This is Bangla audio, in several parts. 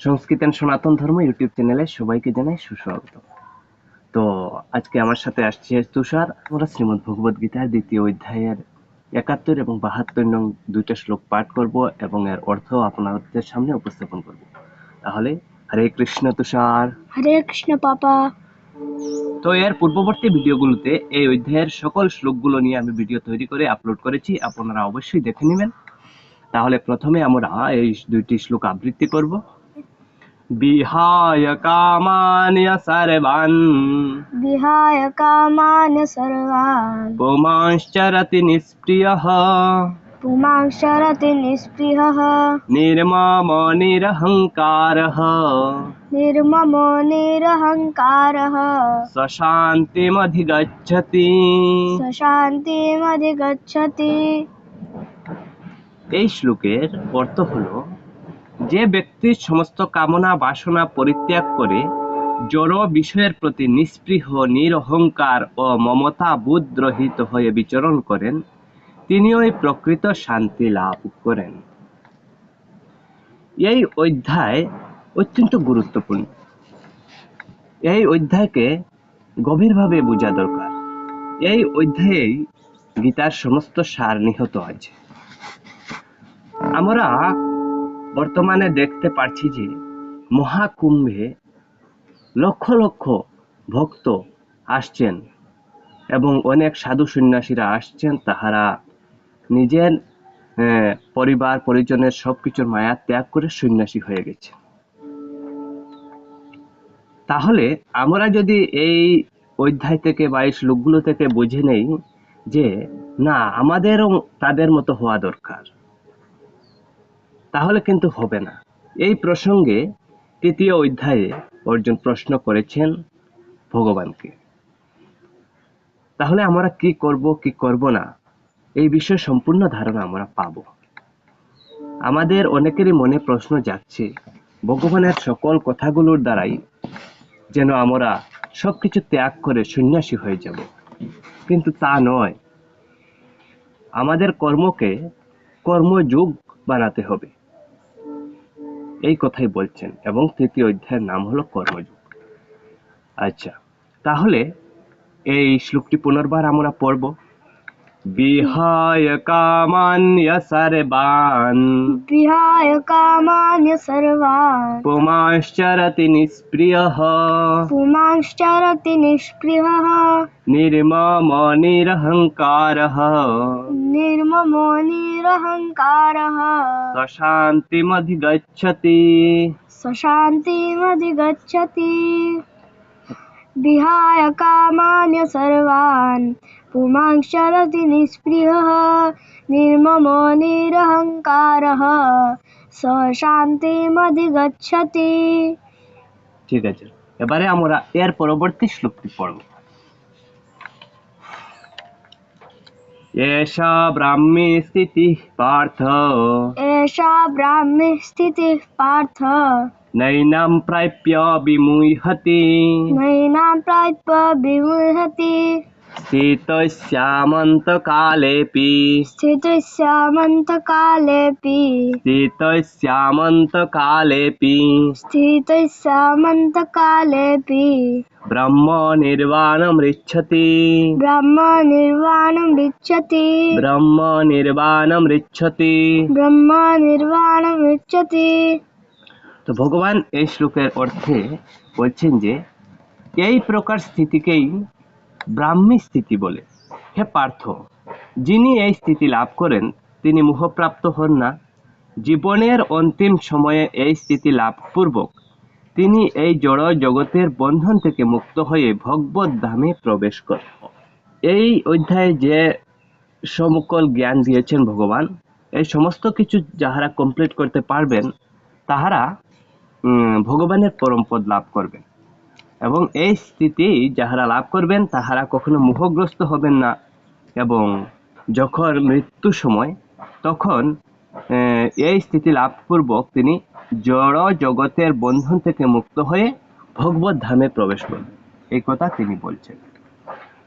সংস্কৃত সনাতন ধর্ম ইউটিউব চ্যানেলে সবাইকে জানাই সুস্বাগত। তো আজকে আমার সাথে আসছে তুষার। আমরা শ্রীমদ ভগবত গীতার দ্বিতীয় অধ্যায়ের একাত্তর এবং বাহাত্তর নং দুইটা শ্লোক পাঠ করব এবং এর অর্থ আপনাদের সামনে উপস্থাপন করব। তাহলে হরে কৃষ্ণ তুষার। হরে কৃষ্ণ পাপা। তো এর পূর্ববর্তী ভিডিওগুলোতে এই অধ্যায়ের সকল শ্লোকগুলো নিয়ে আমি ভিডিও তৈরি করে আপলোড করেছি। আপনারা অবশ্যই দেখে নেবেন। তাহলে প্রথমে আমরা এই দুইটি শ্লোক আবৃত্তি করব। বিহায় কামান্য সর্বান বিহায় কামান সর্বান পুমাশ্চরতি নিষ্প্রিয়ঃ পুমাংশরতি নিঃস্পৃহः নির্মম নিরহংকারः निर्ममो निरहङ्कारः সশান্তিমধিগচ্ছতি स शान्तिमधिगच्छति এই শ্লোকের অর্থ হলো যে ব্যক্তি সমস্ত কামনা, বাসনা পরিত্যাগ করে জড় বিষয়ের প্রতি নিস্পৃহ, নিরহংকার ও মমতা বোধ রহিত হয়ে বিচরণ করেন তিনি ওই প্রকৃত শান্তি লাভ করেন। এই অধ্যায় অত্যন্ত গুরুত্বপূর্ণ। এই অধ্যায়কে গভীরভাবে বোঝা দরকার। এই অধ্যায়েই গীতার সমস্ত সার নিহত আছে আমরা বর্তমানে দেখতে পাচ্ছি যে মহাকুম্ভে লক্ষ লক্ষ ভক্ত আসছেন এবং অনেক সাধু সন্ন্যাসীরা আসছেন। তাহারা নিজের পরিবার, পরিজনের সবকিছুর মায়া ত্যাগ করে সন্ন্যাসী হয়ে গেছে তাহলে আমরা যদি এই অধ্যায় থেকে বা এই শ্লোকগুলো থেকে বুঝে নেই যে না, আমাদেরও তাদের মতো হওয়া দরকার। তাহলে কিন্তু হবে না। এই প্রসঙ্গে তৃতীয় অধ্যায়ে অর্জুন প্রশ্ন করেছেন ভগবানকে। তাহলে আমরা কি করব কি করব না? এই বিষয়ে সম্পূর্ণ ধারণা আমরা পাব। আমাদের অনেকেরই মনে প্রশ্ন যাচ্ছে, ভগবানের সকল কথাগুলোর দ্বারাই যেন আমরা সবকিছু ত্যাগ করে সন্ন্যাসী হয়ে যাব। কিন্তু তা নয়। আমাদের কর্মকে কর্মযোগ বানাতে হবে। এই কথাই বলছেন এবং তৃতীয় অধ্যায়ের নাম হলো কর্মযোগ। আচ্ছা তাহলে এই শ্লোকটি পুনর্বার আমরা পড়ব। বিহায় কামান্য সর্বান বিহায় কামান্য সর্বান পুমাশ্চরতি নিষ্প্রিয়ঃ। পুমাশ্চরতি নিষ্প্রিয়। নির্মম নিরহংকারঃ निर्ममो निरहङ्कारः সশান্তিমধিগচ্ছতি स शान्तिमधिगच्छति विहाय कामान्य सर्वान् पुमांश्चरति निःस्पृहः निर्ममो निरहङ्कारः स शान्तिमधिगच्छति ঠিক আছে এবারে আমরা এর পরবর্তী শ্লোকটি পড়ব এষা ব্রাহ্মী স্থিতি পার্থ এষা ব্রাহ্মী স্থিতি পার্থ নৈনাম প্রাপ্য বিমুহতি নৈনাম প্রাপ্য বিমুহতি স্থিতস্যামন্তকালেপি स्थितस्यामन्तकालेऽपि স্থিতস্যামন্তকালেপি स्थितस्यामन्तकालेऽपि ব্রহ্ম নির্বাণম ঋচ্ছতি ब्रह्मनिर्वाणं विच्छति ব্রহ্ম নির্বাণম ঋচ্ছতি ब्रह्मनिर्वाणं विच्छति তো ভগবান এই শ্লোকের অর্থে বলছেন যে এই প্রকার স্থিতিকেই ব্রাহ্মী স্থিতি বলে। হে পার্থ, যিনি এই স্থিতি লাভ করেন, তিনি মোহপ্রাপ্ত হন না। জীবনের অন্তিম সময়ে এই স্থিতি লাভপূর্বক তিনি এই জড় জগতের বন্ধন থেকে মুক্ত হয়ে ভগবত ধামে প্রবেশ করেন এই অধ্যায়ে যে সমকল জ্ঞান দিয়েছেন ভগবান, এই সমস্ত কিছু যাহারা কমপ্লিট করতে পারবেন, তাহারা ভগবানের পরম পদ লাভ করবেন। এবং এই স্থিতি যাহারা লাভ করবেন, তাহারা কখনো মোহগ্রস্ত হবেন না। এবং যখন মৃত্যু সময়, তখন এই স্থিতি লাভপূর্বক তিনি জড় জগতের বন্ধন থেকে মুক্ত হয়ে ভগবত ধামে প্রবেশ করবেন এই কথা তিনি বলছেন।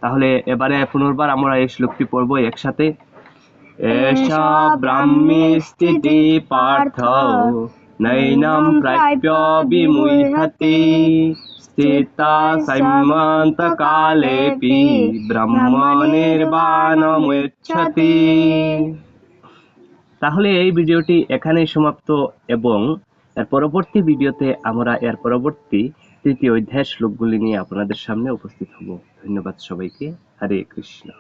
তাহলে এবারে পুনর্বার আমরা এই শ্লোকটি পড়ব একসাথে। এষা ব্রাহ্মী স্থিতি পার্থ, নৈনম প্রাপ্য বিমুহ্যতি স্থিতা সৈমন্ত কালেপি ব্রহ্ম নির্বাণমুচ্ছতি তাহলে এই ভিডিওটি এখানেই সমাপ্ত এবং এর পরবর্তী ভিডিওতে আমরা এর পরবর্তী তৃতীয় অধ্যায়ের শ্লোকগুলি নিয়ে আপনাদের সামনে উপস্থিত হব। ধন্যবাদ সবাইকে। হরে কৃষ্ণ।